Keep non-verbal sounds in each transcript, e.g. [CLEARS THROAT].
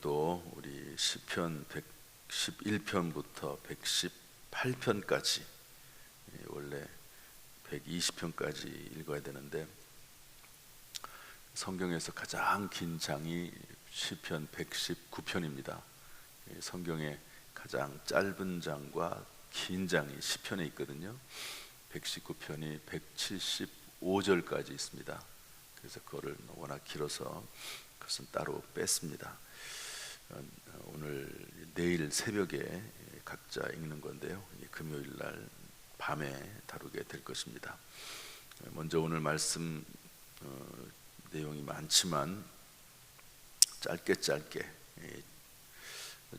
오늘도 우리 시편 111편부터 118편까지 예, 원래 120편까지 읽어야 되는데 성경에서 가장 긴 장이 시편 119편입니다. 예, 성경에 가장 짧은 장과 긴 장이 시편에 있거든요. 119편이 175절까지 있습니다. 그래서 그거를 워낙 길어서 그것은 따로 뺐습니다. 어, 오늘 내일 새벽에 각자 읽는 건데요. 금요일 날 밤에 다루게 될 것입니다. 먼저 오늘 말씀 어, 내용이 많지만 짧게 짧게 예,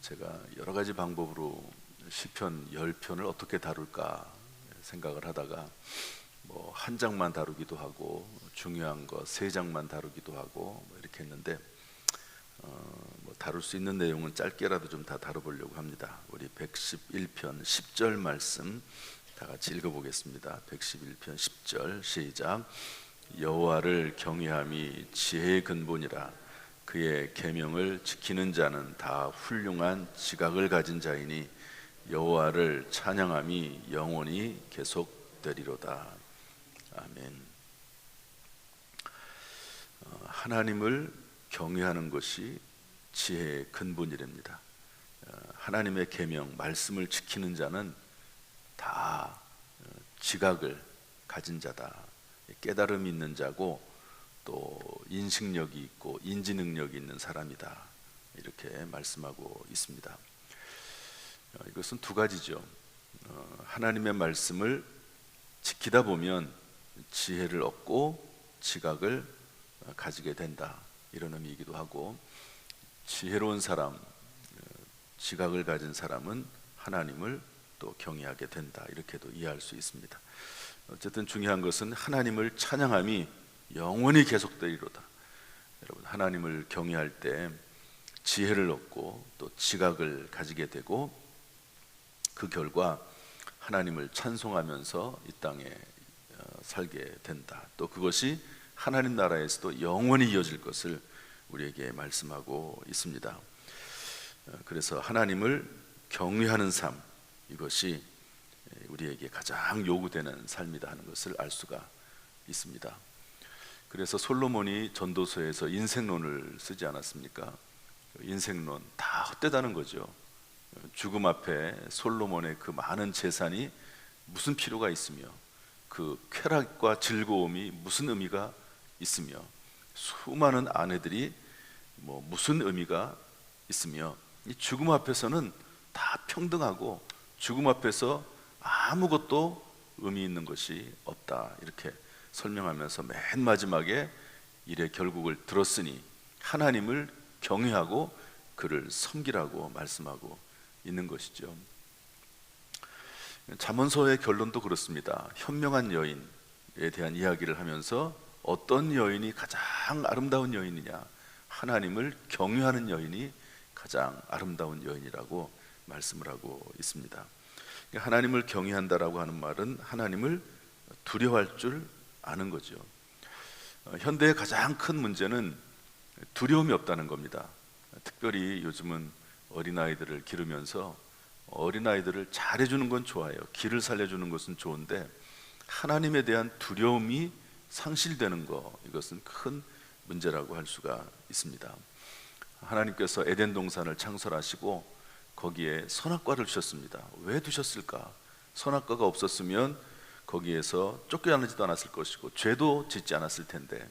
제가 여러 가지 방법으로 시편 10편을 어떻게 다룰까 생각을 하다가 뭐 한 장만 다루기도 하고 중요한 거 세 장만 다루기도 하고 뭐 이렇게 했는데 어, 뭐 다룰 수 있는 내용은 짧게라도 좀 다 다뤄보려고 합니다. 우리 111편 10절 말씀 다 같이 읽어보겠습니다. 111편 10절 시작. 여호와를 경외함이 지혜의 근본이라 그의 계명을 지키는 자는 다 훌륭한 지각을 가진 자이니 여호와를 찬양함이 영원히 계속되리로다. 아멘. 어, 하나님을 경외하는 것이 지혜의 근본이랍니다. 어, 하나님의 계명 말씀을 지키는 자는 다 어, 지각을 가진 자다. 깨달음이 있는 자고 또 인식력이 있고 인지 능력이 있는 사람이다. 이렇게 말씀하고 있습니다. 어, 이것은 두 가지죠. 하나님의 말씀을 지키다 보면 지혜를 얻고 지각을 가지게 된다. 이런 의미이기도 하고 지혜로운 사람, 지각을 가진 사람은 하나님을 또 경외하게 된다. 이렇게도 이해할 수 있습니다. 어쨌든 중요한 것은 하나님을 찬양함이 영원히 계속되리로다. 여러분 하나님을 경외할 때 지혜를 얻고 또 지각을 가지게 되고 그 결과 하나님을 찬송하면서 이 땅에 어, 살게 된다. 또 그것이 하나님 나라에서도 영원히 이어질 것을 우리에게 말씀하고 있습니다. 어, 그래서 하나님을 경외하는 삶 이것이 우리에게 가장 요구되는 삶이다 하는 것을 알 수가 있습니다. 그래서 솔로몬이 전도서에서 인생론을 쓰지 않았습니까? 인생론 다 헛되다는 거죠. 죽음 앞에 솔로몬의 그 많은 재산이 무슨 필요가 있으며 그 쾌락과 즐거움이 무슨 의미가 있으며 수많은 아내들이 뭐 무슨 의미가 있으며 이 죽음 앞에서는 다 평등하고 죽음 앞에서 아무것도 의미 있는 것이 없다 이렇게 설명하면서 맨 마지막에 일의 결국을 들었으니 하나님을 경외하고 그를 섬기라고 말씀하고 있는 것이죠. 잠언서의 결론도 그렇습니다. 현명한 여인에 대한 이야기를 하면서 어떤 여인이 가장 아름다운 여인이냐? 하나님을 경외하는 여인이 가장 아름다운 여인이라고 말씀을 하고 있습니다. 하나님을 경외한다라고 하는 말은 하나님을 두려워할 줄 아는 거죠. 어, 현대의 가장 큰 문제는 두려움이 없다는 겁니다. 특별히 요즘은 어린아이들을 기르면서 어린아이들을 잘해주는 건 좋아요. 길을 살려주는 것은 좋은데 하나님에 대한 두려움이 상실되는 거 이것은 큰 문제라고 할 수가 있습니다. 하나님께서 에덴 동산을 창설하시고 거기에 선악과를 주셨습니다. 왜 두셨을까? 선악과가 없었으면 거기에서 쫓겨나지도 않았을 것이고 죄도 짓지 않았을 텐데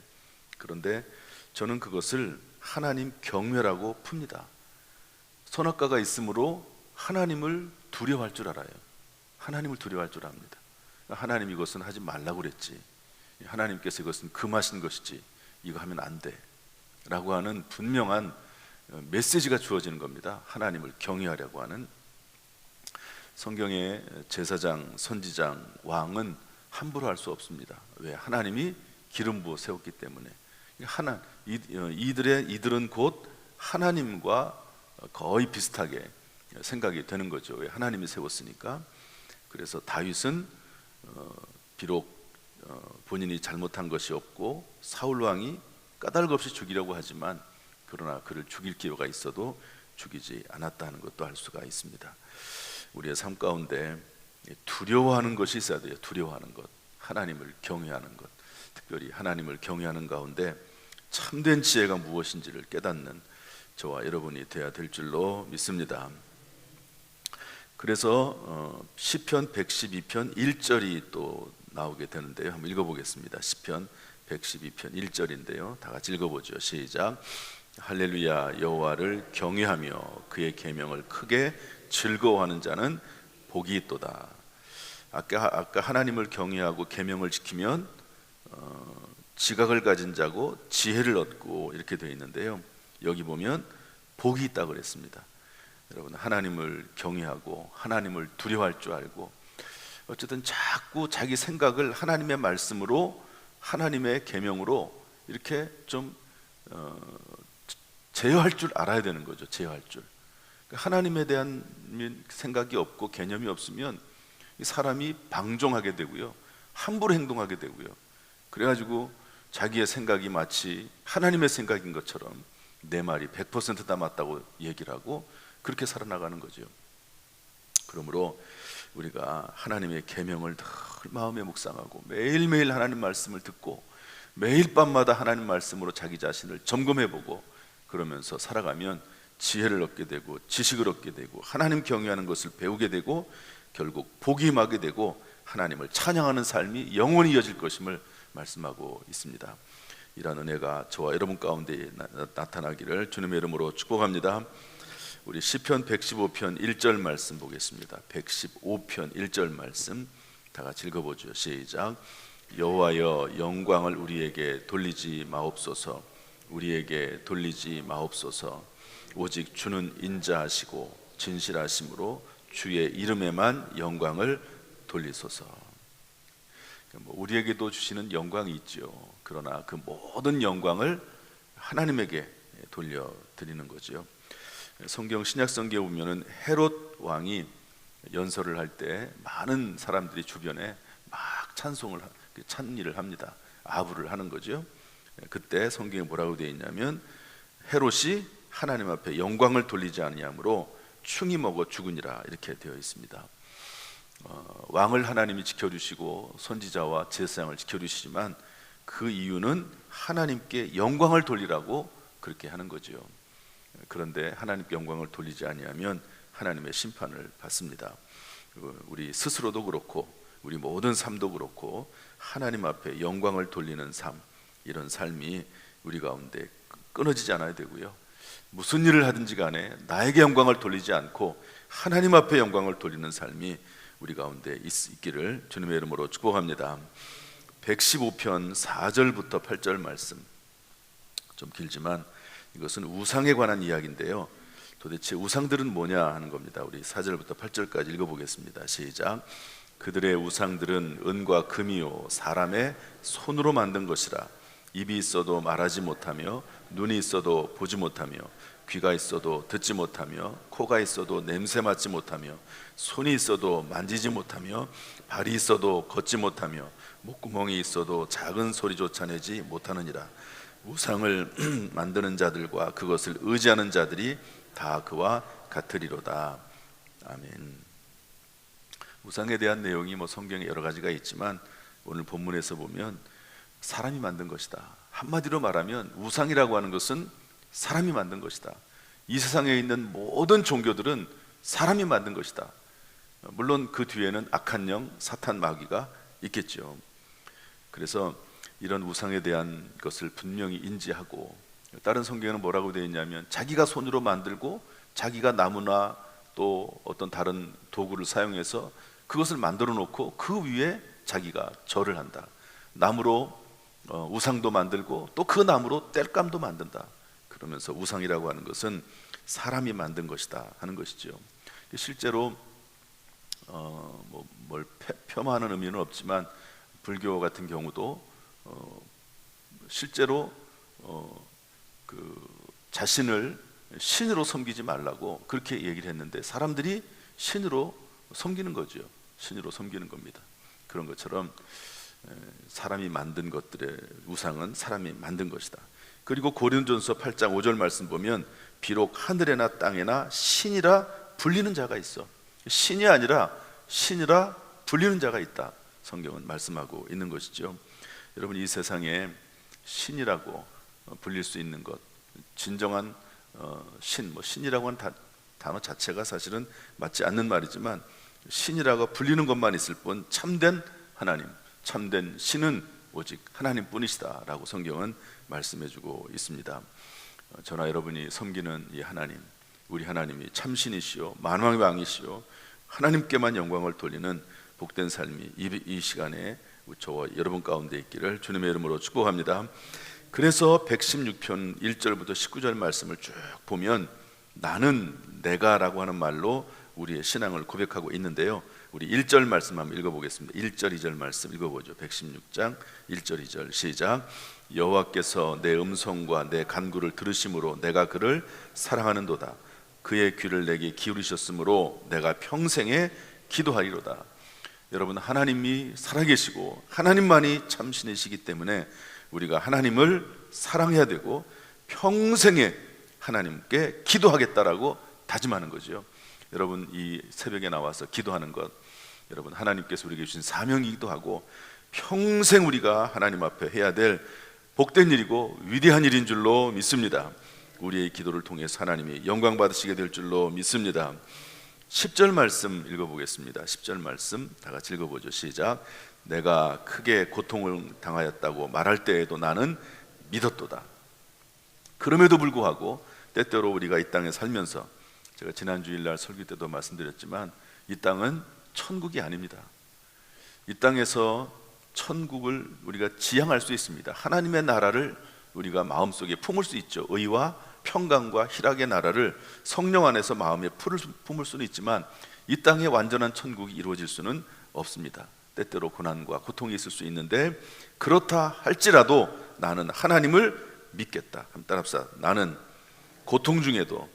그런데 저는 그것을 하나님 경외라고 풉니다. 선악과가 있으므로 하나님을 두려워할 줄 알아요. 하나님을 두려워할 줄 압니다. 하나님 이것은 하지 말라고 그랬지. 하나님께서 이것은 금하신 것이지. 이거 하면 안 돼. 라고 하는 분명한 메시지가 주어지는 겁니다. 하나님을 경외하려고 하는 성경의 제사장, 선지장, 왕은 함부로 할 수 없습니다. 왜? 하나님이 기름 부어 세웠기 때문에. 하나 이들의 이들은 곧 하나님과 거의 비슷하게 생각이 되는 거죠. 왜? 하나님이 세웠으니까. 그래서 다윗은 어, 비록 어, 본인이 잘못한 것이 없고 사울 왕이 까닭 없이 죽이려고 하지만 그러나 그를 죽일 기회가 있어도 죽이지 않았다는 것도 알 수가 있습니다. 우리의 삶 가운데 두려워하는 것이 있어야 돼요. 두려워하는 것, 하나님을 경외하는 것, 특별히 하나님을 경외하는 가운데 참된 지혜가 무엇인지를 깨닫는 저와 여러분이 되어야 될 줄로 믿습니다. 그래서 어, 시편 112편 1절이 또 나오게 되는데요. 한번 읽어보겠습니다. 시편 112편 1절인데요. 다 같이 읽어보죠. 시작. 할렐루야 여호와를 경외하며 그의 계명을 크게 즐거워하는 자는 복이 있도다. 아까 아까 하나님을 경외하고 계명을 지키면 어, 지각을 가진 자고 지혜를 얻고 이렇게 되어 있는데요. 여기 보면 복이 있다 그랬습니다. 여러분 하나님을 경외하고 하나님을 두려워할 줄 알고 어쨌든 자꾸 자기 생각을 하나님의 말씀으로 하나님의 계명으로 이렇게 좀 어, 제어할 줄 알아야 되는 거죠. 제어할 줄. 그러니까 하나님에 대한 생각이 없고 개념이 없으면 이 사람이 방종하게 되고요. 함부로 행동하게 되고요. 그래가지고 자기의 생각이 마치 하나님의 생각인 것처럼 내 말이 100%다 맞다고 얘기를 하고 그렇게 살아나가는 거죠. 그러므로 우리가 하나님의 계명을 늘 마음에 묵상하고 매일매일 하나님 말씀을 듣고 매일 밤마다 하나님 말씀으로 자기 자신을 점검해 보고 그러면서 살아가면 지혜를 얻게 되고 지식을 얻게 되고 하나님 경외하는 것을 배우게 되고 결국 복이 임하게 되고 하나님을 찬양하는 삶이 영원히 이어질 것임을 말씀하고 있습니다. 이런 은혜가 저와 여러분 가운데 나타나기를 주님의 이름으로 축복합니다. 우리 시편 115편 1절 말씀 보겠습니다. 115편 1절 말씀 다 같이 읽어보죠. 시작. 여호와여 영광을 우리에게 돌리지 마옵소서. 우리에게 돌리지 마옵소서. 오직 주는 인자하시고 진실하심으로 주의 이름에만 영광을 돌리소서. 뭐 우리에게도 주시는 영광이 있죠. 그러나 그 모든 영광을 하나님에게 돌려 드리는 거죠. 성경 신약 성경에 보면은 헤롯 왕이 연설을 할 때 많은 사람들이 주변에 막 찬송을 그 찬일을 합니다. 아부를 하는 거죠. 그때 성경에 뭐라고 되어 있냐면 헤롯이 하나님 앞에 영광을 돌리지 아니하므로 충이 먹어 죽으니라 이렇게 되어 있습니다. 어, 왕을 하나님이 지켜주시고 선지자와 제사장을 지켜주시지만 그 이유는 하나님께 영광을 돌리라고 그렇게 하는 거죠. 그런데 하나님께 영광을 돌리지 아니하면 하나님의 심판을 받습니다. 우리 스스로도 그렇고 우리 모든 삶도 그렇고 하나님 앞에 영광을 돌리는 삶 이런 삶이 우리 가운데 끊어지지 않아야 되고요. 무슨 일을 하든지 간에 나에게 영광을 돌리지 않고 하나님 앞에 영광을 돌리는 삶이 우리 가운데 있, 기를 주님의 이름으로 축복합니다. 115편 4절부터 8절 말씀 좀 길지만 이것은 우상에 관한 이야기인데요. 도대체 우상들은 뭐냐 하는 겁니다. 우리 4절부터 8절까지 읽어보겠습니다. 시작. 그들의 우상들은 은과 금이요 사람의 손으로 만든 것이라 입이 있어도 말하지 못하며 눈이 있어도 보지 못하며 귀가 있어도 듣지 못하며 코가 있어도 냄새 맡지 못하며 손이 있어도 만지지 못하며 발이 있어도 걷지 못하며 목구멍이 있어도 작은 소리조차 내지 못하느니라 우상을 [CLEARS THROAT] 만드는 자들과 그것을 의지하는 자들이 다 그와 같으리로다 아멘 우상에 대한 내용이 뭐 성경에 여러 가지가 있지만 오늘 본문에서 보면 사람이 만든 것이다 한마디로 말하면 우상이라고 하는 것은 사람이 만든 것이다. 이 세상에 있는 모든 종교들은 사람이 만든 것이다. 물론 그 뒤에는 악한 영, 사탄 마귀가 있겠죠. 그래서 이런 우상에 대한 것을 분명히 인지하고 다른 성경에는 뭐라고 되어 있냐면 자기가 손으로 만들고 자기가 나무나 또 어떤 다른 도구를 사용해서 그것을 만들어 놓고 그 위에 자기가 절을 한다. 나무로 어, 우상도 만들고 또 그 나무로 땔감도 만든다. 그러면서 우상이라고 하는 것은 사람이 만든 것이다 하는 것이죠. 실제로 어, 뭐, 뭘 폄하하는 의미는 없지만 불교 같은 경우도 어, 실제로 어, 그 자신을 신으로 섬기지 말라고 그렇게 얘기를 했는데 사람들이 신으로 섬기는 거죠. 신으로 섬기는 겁니다. 그런 것처럼 사람이 만든 것들의 우상은 사람이 만든 것이다. 그리고 고린도전서 8장 5절 말씀 보면 비록 하늘에나 땅에나 신이라 불리는 자가 있어. 신이 아니라 신이라 불리는 자가 있다. 성경은 말씀하고 있는 것이죠. 여러분 이 세상에 신이라고 어, 불릴 수 있는 것, 진정한 어, 신, 뭐 신이라고 하는 다- 단어 자체가 사실은 맞지 않는 말이지만 신이라고 불리는 것만 있을 뿐 참된 하나님, 참된 신은 오직 하나님뿐이시다라고 성경은 말씀해주고 있습니다. 어, 저나 여러분이 섬기는 이 하나님, 우리 하나님이 참신이시요 만왕의 왕이시요 하나님께만 영광을 돌리는 복된 삶이 이, 이 시간에 저와 여러분 가운데 있기를 주님의 이름으로 축복합니다. 그래서 116편 1절부터 19절 말씀을 쭉 보면 나는 내가라고 하는 말로 우리의 신앙을 고백하고 있는데요. 우리 1절 말씀 한번 읽어보겠습니다. 1절 2절 말씀 읽어보죠. 116장 1절 2절 시작. 여호와께서 내 음성과 내 간구를 들으심으로 내가 그를 사랑하는도다. 그의 귀를 내게 기울이셨으므로 내가 평생에 기도하리로다. 여러분 하나님이 살아계시고 하나님만이 참신이시기 때문에 우리가 하나님을 사랑해야 되고 평생에 하나님께 기도하겠다라고 다짐하는 거죠. 여러분 이 새벽에 나와서 기도하는 것 여러분 하나님께서 우리에게 주신 사명이기도 하고 평생 우리가 하나님 앞에 해야 될 복된 일이고 위대한 일인 줄로 믿습니다. 우리의 기도를 통해서 하나님이 영광 받으시게 될 줄로 믿습니다. 10절 말씀 읽어보겠습니다. 10절 말씀 다 같이 읽어보죠. 시작. 내가 크게 고통을 당하였다고 말할 때에도 나는 믿었도다. 그럼에도 불구하고 때때로 우리가 이 땅에 살면서 제가 지난 주일날 설교 때도 말씀드렸지만 이 땅은 천국이 아닙니다. 이 땅에서 천국을 우리가 지향할 수 있습니다. 하나님의 나라를 우리가 마음속에 품을 수 있죠. 의와 평강과 희락의 나라를 성령 안에서 마음에 수- 품을 수는 있지만 이 땅에 완전한 천국이 이루어질 수는 없습니다. 때때로 고난과 고통이 있을 수 있는데 그렇다 할지라도 나는 하나님을 믿겠다. 한번 따라합시다. 나는 고통 중에도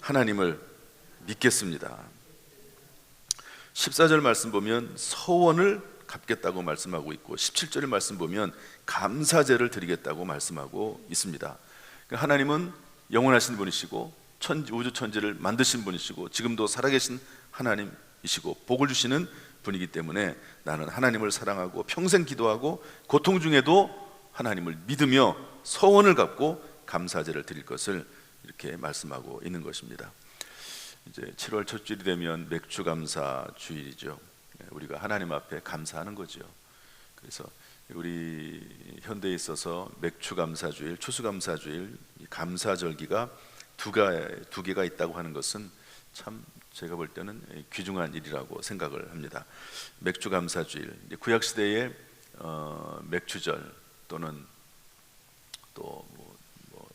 하나님을 믿겠습니다. 14절 말씀 보면 서원을 갚겠다고 말씀하고 있고 17절 말씀 보면 감사제를 드리겠다고 말씀하고 있습니다. 그러니까 하나님은 영원하신 분이시고 천지, 우주 천지를 만드신 분이시고 지금도 살아계신 하나님이시고 복을 주시는 분이기 때문에 나는 하나님을 사랑하고 평생 기도하고 고통 중에도 하나님을 믿으며 서원을 갖고 감사제를 드릴 것을 이렇게 말씀하고 있는 것입니다. 이제 7월 첫 주일이 되면 맥주 감사 주일이죠. 네, 우리가 하나님 앞에 감사하는 거죠. 그래서 우리 현대에 있어서 맥주 감사 주일, 추수 감사 주일, 이 감사절기가 두가 두 개가 있다고 하는 것은 참 제가 볼 때는 귀중한 일이라고 생각을 합니다. 맥주 감사 주일, 이제 구약 시대에 어, 맥주절 또는 또 뭐, 뭐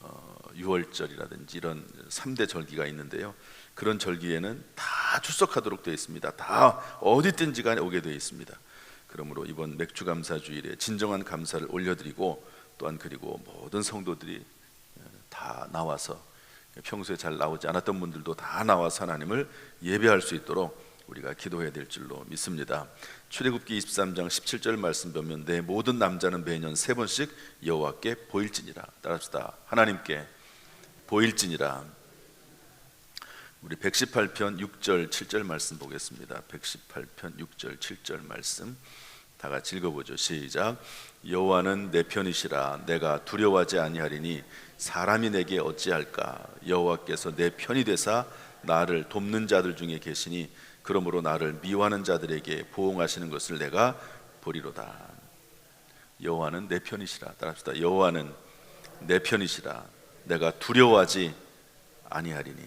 어, 6월절이라든지 이런 3대 절기가 있는데요. 그런 절기에는 다 출석하도록 되어 있습니다. 다 어디 있든지 간에 오게 되어 있습니다. 그러므로 이번 맥주 감사 주일에 진정한 감사를 올려드리고 또한 그리고 모든 성도들이 어, 다 나와서 평소에 잘 나오지 않았던 분들도 다 나와서 하나님을 예배할 수 있도록 우리가 기도해야 될 줄로 믿습니다. 출애굽기 23장 17절 말씀 보면 내 모든 남자는 매년 세 번씩 여호와께 보일지니라. 따라합시다. 하나님께 보일지니라. 우리 118편 6절 7절 말씀 보겠습니다. 118편 6절 7절 말씀 다 같이 읽어보죠. 시작. 여호와는 내 편이시라 내가 두려워하지 아니하리니 사람이 내게 어찌할까 여호와께서 내 편이 되사 나를 돕는 자들 중에 계시니 그러므로 나를 미워하는 자들에게 보응하시는 것을 내가 보리로다. 여호와는 내 편이시라. 따라합시다. 여호와는 내 편이시라. 내가 두려워하지 아니하리니.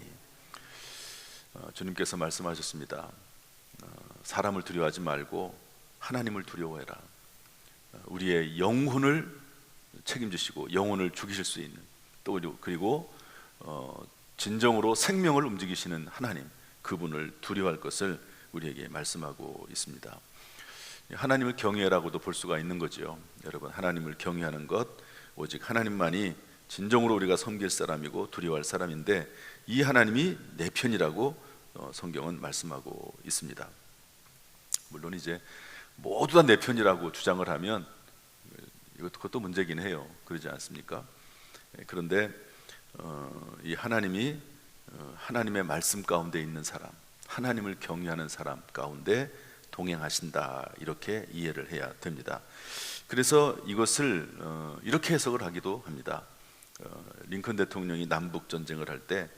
어, 주님께서 말씀하셨습니다. 어, 사람을 두려워하지 말고 하나님을 두려워해라. 어, 우리의 영혼을 책임지시고 영혼을 죽이실 수 있는 또 그리고- 어, 진정으로 생명을 움직이시는 하나님 그분을 두려워할 것을 우리에게 말씀하고 있습니다. 하나님을 경외라고도 볼 수가 있는 거죠. 여러분 하나님을 경외하는 것 오직 하나님만이 진정으로 우리가 섬길 사람이고 두려워할 사람인데 이 하나님이 내 편이라고 어, 성경은 말씀하고 있습니다. 물론 이제 모두 다 내 편이라고 주장을 하면 이것도 문제긴 해요. 그러지 않습니까? 예, 그런데 어, 이 하나님이 어, 하나님의 말씀 가운데 있는 사람, 하나님을 경외하는 사람 가운데 동행하신다 이렇게 이해를 해야 됩니다. 그래서 이것을 어, 이렇게 해석을 하기도 합니다. 어, 링컨 대통령이 남북 전쟁을 할 때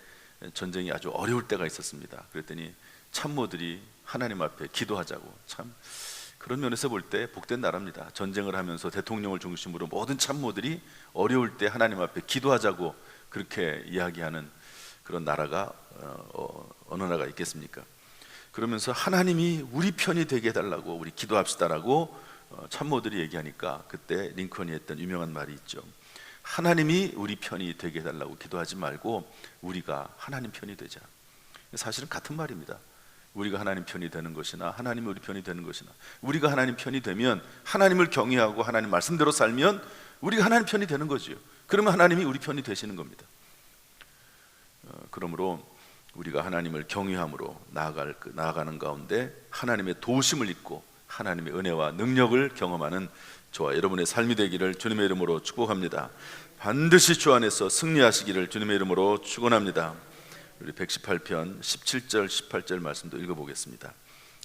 전쟁이 아주 어려울 때가 있었습니다. 그랬더니 참모들이 하나님 앞에 기도하자고 참 그런 면에서 볼 때 복된 나라입니다. 전쟁을 하면서 대통령을 중심으로 모든 참모들이 어려울 때 하나님 앞에 기도하자고 그렇게 이야기하는 그런 나라가 어, 어, 어느 나라가 있겠습니까? 그러면서 하나님이 우리 편이 되게 해달라고 우리 기도합시다라고 어, 참모들이 얘기하니까 그때 링컨이 했던 유명한 말이 있죠. 하나님이 우리 편이 되게 해달라고 기도하지 말고 우리가 하나님 편이 되자. 사실은 같은 말입니다. 우리가 하나님 편이 되는 것이나 하나님이 우리 편이 되는 것이나 우리가 하나님 편이 되면 하나님을 경외하고 하나님 말씀대로 살면 우리가 하나님 편이 되는 거지요. 그러면 하나님이 우리 편이 되시는 겁니다. 어, 그러므로 우리가 하나님을 경외함으로 나아갈 그- 나아가는 가운데 하나님의 도우심을 입고 하나님의 은혜와 능력을 경험하는 저와 여러분의 삶이 되기를 주님의 이름으로 축복합니다. 반드시 주 안에서 승리하시기를 주님의 이름으로 축원합니다. 우리 118편 17절 18절 말씀도 읽어보겠습니다.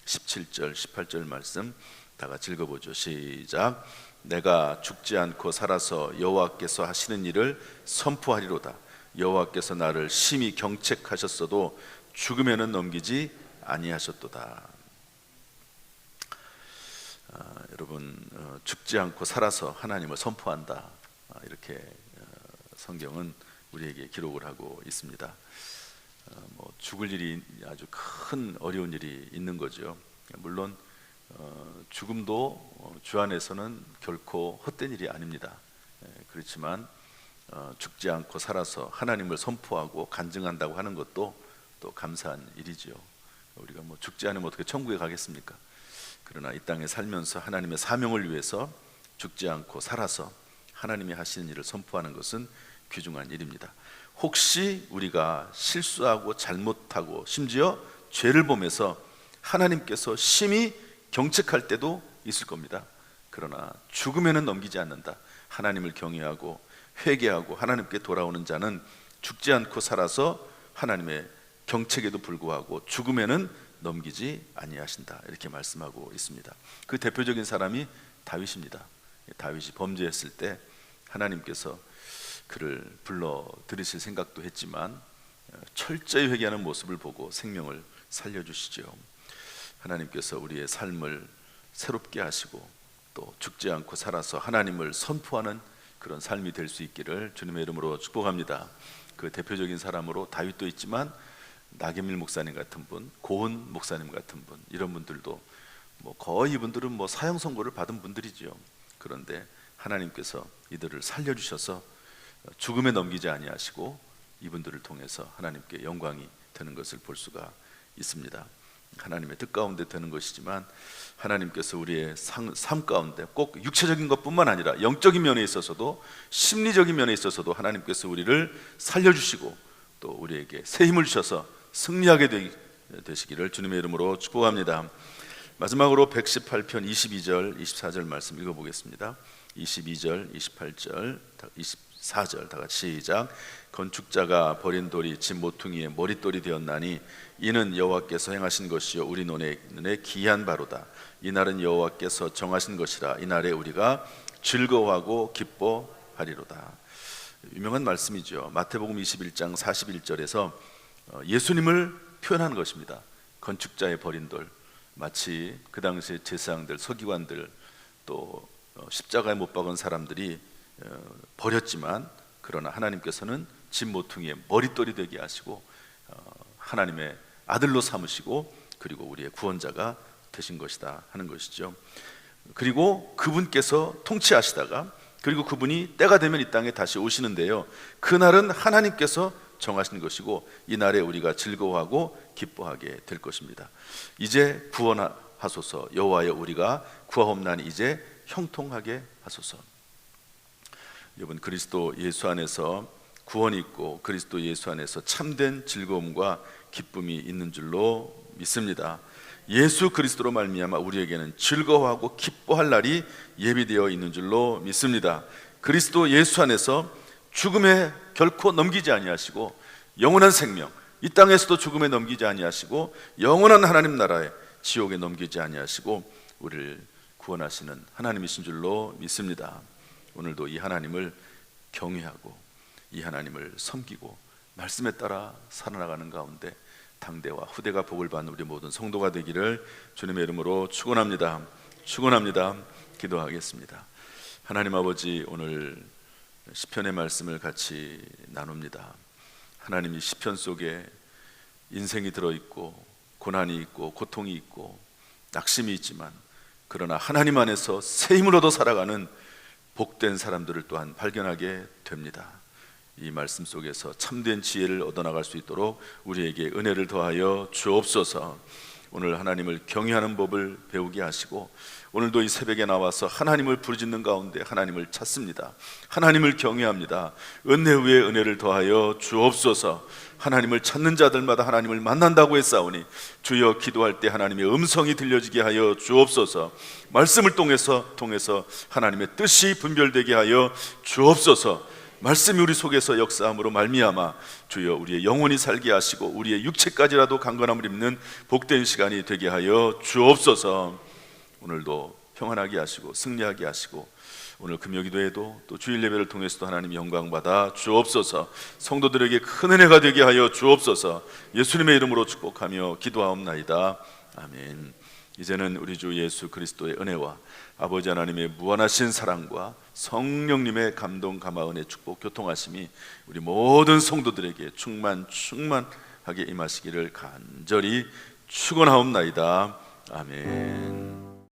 17절 18절 말씀 다 같이 읽어보죠. 시작. 내가 죽지 않고 살아서 여호와께서 하시는 일을 선포하리로다. 여호와께서 나를 심히 경책하셨어도 죽음에는 넘기지 아니하셨도다. 아, 여러분 어, 죽지 않고 살아서 하나님을 선포한다. 아, 이렇게 어, 성경은 우리에게 기록을 하고 있습니다. 어, 뭐 죽을 일이 아주 큰 어려운 일이 있는 거죠. 물론 어, 죽음도 어, 주 안에서는 결코 헛된 일이 아닙니다. 예, 그렇지만 어, 죽지 않고 살아서 하나님을 선포하고 간증한다고 하는 것도 또 감사한 일이지요. 우리가 뭐 죽지 않으면 어떻게 천국에 가겠습니까? 그러나 이 땅에 살면서 하나님의 사명을 위해서 죽지 않고 살아서 하나님이 하시는 일을 선포하는 것은 귀중한 일입니다. 혹시 우리가 실수하고 잘못하고 심지어 죄를 범해서 하나님께서 심히 경책할 때도 있을 겁니다. 그러나 죽음에는 넘기지 않는다. 하나님을 경외하고 회개하고 하나님께 돌아오는 자는 죽지 않고 살아서 하나님의 경책에도 불구하고 죽음에는 넘기지 아니하신다. 이렇게 말씀하고 있습니다. 그 대표적인 사람이 다윗입니다. 다윗이 범죄했을 때 하나님께서 그를 불러 들으실 생각도 했지만 어, 철저히 회개하는 모습을 보고 생명을 살려 주시죠. 하나님께서 우리의 삶을 새롭게 하시고 또 죽지 않고 살아서 하나님을 선포하는 그런 삶이 될 수 있기를 주님의 이름으로 축복합니다. 그 대표적인 사람으로 다윗도 있지만 나게밀 목사님 같은 분, 고은 목사님 같은 분 이런 분들도 뭐 거의 이분들은 뭐 사형 선고를 받은 분들이지요. 그런데 하나님께서 이들을 살려 주셔서 죽음에 넘기지 아니하시고 이분들을 통해서 하나님께 영광이 되는 것을 볼 수가 있습니다. 하나님의 뜻 가운데 되는 것이지만 하나님께서 우리의 상, 삶 가운데 꼭 육체적인 것뿐만 아니라 영적인 면에 있어서도 심리적인 면에 있어서도 하나님께서 우리를 살려주시고 또 우리에게 새 힘을 주셔서 승리하게 되, 되시기를 주님의 이름으로 축복합니다. 마지막으로 118편 22절 24절 말씀 읽어보겠습니다. 22절 28절 24절 다 같이 시작. 건축자가 버린 돌이 집 모퉁이의 머릿돌이 되었나니 이는 여호와께서 행하신 것이요 우리 눈에, 눈에 기이한 바로다. 이 날은 여호와께서 정하신 것이라 이 날에 우리가 즐거워하고 기뻐하리로다. 유명한 말씀이죠. 마태복음 21장 41절에서 어, 예수님을 표현하는 것입니다. 건축자의 버린 돌 마치 그 당시에 제사장들 서기관들 또 어, 십자가에 못 박은 사람들이 어, 버렸지만 그러나 하나님께서는 집 모퉁이의 머릿돌이 되게 하시고 어, 하나님의 아들로 삼으시고 그리고 우리의 구원자가 되신 것이다 하는 것이죠. 그리고 그분께서 통치하시다가 그리고 그분이 때가 되면 이 땅에 다시 오시는데요. 그날은 하나님께서 정하신 것이고 이 날에 우리가 즐거워하고 기뻐하게 될 것입니다. 이제 구원하소서 여호와여 우리가 구하옵나니 이제 형통하게 하소서. 여러분 그리스도 예수 안에서 구원이 있고 그리스도 예수 안에서 참된 즐거움과 기쁨이 있는 줄로 믿습니다. 예수 그리스도로 말미암아 우리에게는 즐거워하고 기뻐할 날이 예비되어 있는 줄로 믿습니다. 그리스도 예수 안에서 죽음에 결코 넘기지 아니하시고 영원한 생명 이 땅에서도 죽음에 넘기지 아니하시고 영원한 하나님 나라에 지옥에 넘기지 아니하시고 우리를 구원하시는 하나님이신 줄로 믿습니다. 오늘도 이 하나님을 경외하고 이 하나님을 섬기고 말씀에 따라 살아나가는 가운데 당대와 후대가 복을 받는 우리 모든 성도가 되기를 주님의 이름으로 축원합니다. 축원합니다. 기도하겠습니다. 하나님 아버지 오늘 시편의 말씀을 같이 나눕니다. 하나님 이 시편 속에 인생이 들어 있고 고난이 있고 고통이 있고 낙심이 있지만 그러나 하나님 안에서 새 얻어 살아가는 복된 사람들을 또한 발견하게 됩니다. 이 말씀 속에서 참된 지혜를 얻어 나갈 수 있도록 우리에게 은혜를 더하여 주옵소서. 오늘 하나님을 경외하는 법을 배우게 하시고 오늘도 이 새벽에 나와서 하나님을 부르짖는 가운데 하나님을 찾습니다. 하나님을 경외합니다. 은혜 위에 은혜를 더하여 주옵소서. 하나님을 찾는 자들마다 하나님을 만난다고 했사오니 주여 기도할 때 하나님의 음성이 들려지게 하여 주옵소서. 말씀을 통해서 통해서 하나님의 뜻이 분별되게 하여 주옵소서. 말씀이 우리 속에서 역사함으로 말미암아 주여 우리의 영혼이 살게 하시고 우리의 육체까지라도 강건함을 입는 복된 시간이 되게 하여 주옵소서. 오늘도 평안하게 하시고 승리하게 하시고 오늘 금요기도에도 또 주일 예배를 통해서도 하나님 영광 받아 주옵소서. 성도들에게 큰 은혜가 되게 하여 주옵소서. 예수님의 이름으로 축복하며 기도하옵나이다. 아멘. 이제는 우리 주 예수 그리스도의 은혜와 아버지 하나님의 무한하신 사랑과 성령님의 감동 감화 은혜 축복 교통하심이 우리 모든 성도들에게 충만 충만하게 임하시기를 간절히 축원하옵나이다. 아멘.